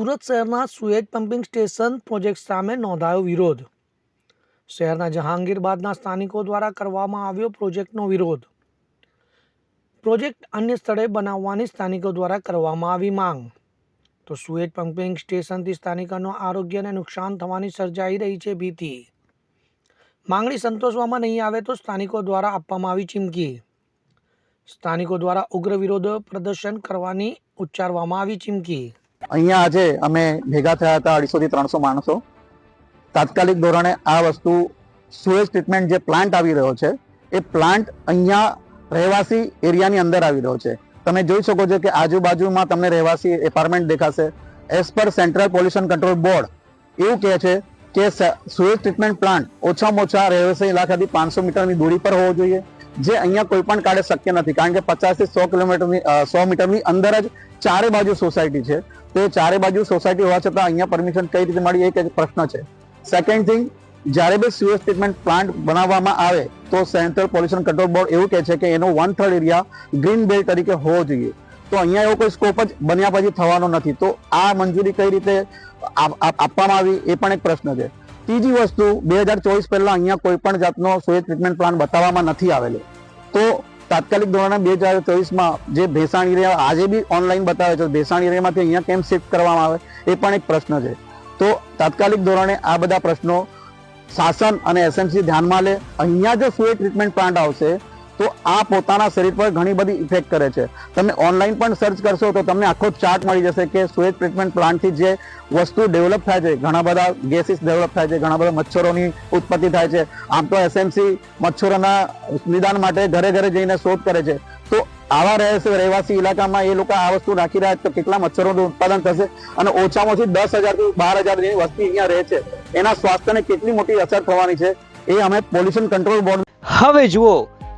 સુરત શહેરના sewage pumping station project સામે નોંધાયો વિરોધ. શહેરના જહાંગીરબાદના સ્થાનિકો દ્વારા કરવામાં આવ્યો પ્રોજેક્ટનો વિરોધ. પ્રોજેક્ટ અન્ય સ્થળે બનાવવાની સ્થાનિકો દ્વારા કરવામાં આવી માંગ. તો સુએજ પમ્પિંગ સ્ટેશનથી સ્થાનિકોનો આરોગ્યને નુકસાન થવાની સર્જાઈ રહી છે ભીતિ. માંગણી સંતોષવામાં નહીં આવે તો સ્થાનિકો દ્વારા આપવામાં આવી ચીમકી. સ્થાનિકો દ્વારા ઉગ્ર વિરોધ પ્રદર્શન કરવાની ઉચ્ચારવામાં આવી ચીમકી. અહીંયા આજે અમે ભેગા થયા હતા અઢીસોથી ત્રણસો માણસો. તાત્કાલિક ધોરણે આ વસ્તુ સુએજ ટ્રીટમેન્ટ જે પ્લાન્ટ આવી રહ્યો છે, એ પ્લાન્ટ અહીંયા રહેવાસી એરિયાની અંદર આવી રહ્યો છે. તમે જોઈ શકો છો કે આજુબાજુમાં તમને રહેવાસી એપાર્ટમેન્ટ દેખાશે. As per central pollution control board એવું કહે છે કે સુએજ ટ્રીટમેન્ટ પ્લાન્ટ ઓછામાં ઓછા રહેવાસી ઇલાકાથી પાંચસો મીટરની દૂરી પર હોવો જોઈએ, જે અહીંયા કોઈ પણ કાળે શક્ય નથી. કારણ કે પચાસથી સો કિલોમીટરની સો મીટરની અંદર જ ચારે બાજુ સોસાયટી છે. તો ચારે બાજુ સોસાયટી હોવા છતાં અહીંયા પરમિશન કઈ રીતે મળી જ પ્રશ્ન છે. સેકન્ડ થિંગ જ્યારે બી સુએજ ટ્રીટમેન્ટ પ્લાન્ટ બનાવવામાં આવે, તો સેન્ટ્રલ પોલ્યુશન કંટ્રોલ બોર્ડ એવું કહે છે કે એનો one third area green belt તરીકે હોવો જોઈએ. તો અહીંયા એવો કોઈ સ્કોપ જ બન્યા પછી થવાનો નથી. તો આ મંજૂરી કઈ રીતે આપ- આપ- આપવામાં આવી એ પણ એક પ્રશ્ન છે. ત્રીજી વસ્તુ, બે હજાર ચોવીસ પહેલાં અહીંયા કોઈ પણ જાતનો સુએજ ટ્રીટમેન્ટ પ્લાન્ટ બતાવવામાં નથી આવેલો. તાત્કાલિક ધોરણે બે હજાર ચોવીસમાં જે ભેસાણ એરિયા આજે બી ઓનલાઈન બતાવે છે, ભેસાણ એરિયામાંથી અહીંયા કેમ શિફ્ટ કરવામાં આવે, એ પણ એક પ્રશ્ન છે. તો તાત્કાલિક ધોરણે આ બધા પ્રશ્નો શાસન અને એસએમસી ધ્યાનમાં લે. અહીંયા જો સુએજ ટ્રીટમેન્ટ પ્લાન્ટ આવશે તો આ પોતાના શરીર પર ઘણી બધી ઇફેક્ટ કરે છે. તમે ઓનલાઈન પણ સર્ચ કરશો તો તમને આખો ચાર્ટ મળી જશે કે સુએજ ટ્રીટમેન્ટ પ્લાન્ટથી જે વસ્તુ ડેવલપ થાય છે, ઘણા બધા ગેસીસ ડેવલપ થાય છે, ઘણા બધા મચ્છરોની ઉત્પત્તિ થાય છે. આમ તો એસએમસી મચ્છરોના નિદાન માટે ઘરે ઘરે જઈને શોધ કરે છે. તો આવા રહેશે, રહેવાસી ઇલાકામાં એ લોકો આ વસ્તુ રાખી રહ્યા છે તો કેટલા મચ્છરોનું ઉત્પાદન થશે અને ઓછામાં ઓછી દસ હજારથી બાર હજાર જે વસ્તી અહીંયા રહે છે. એના સ્વાસ્થ્યને કેટલી મોટી અસર થવાની છે એ અમે પોલ્યુશન કંટ્રોલ બોર્ડ હવે જુઓ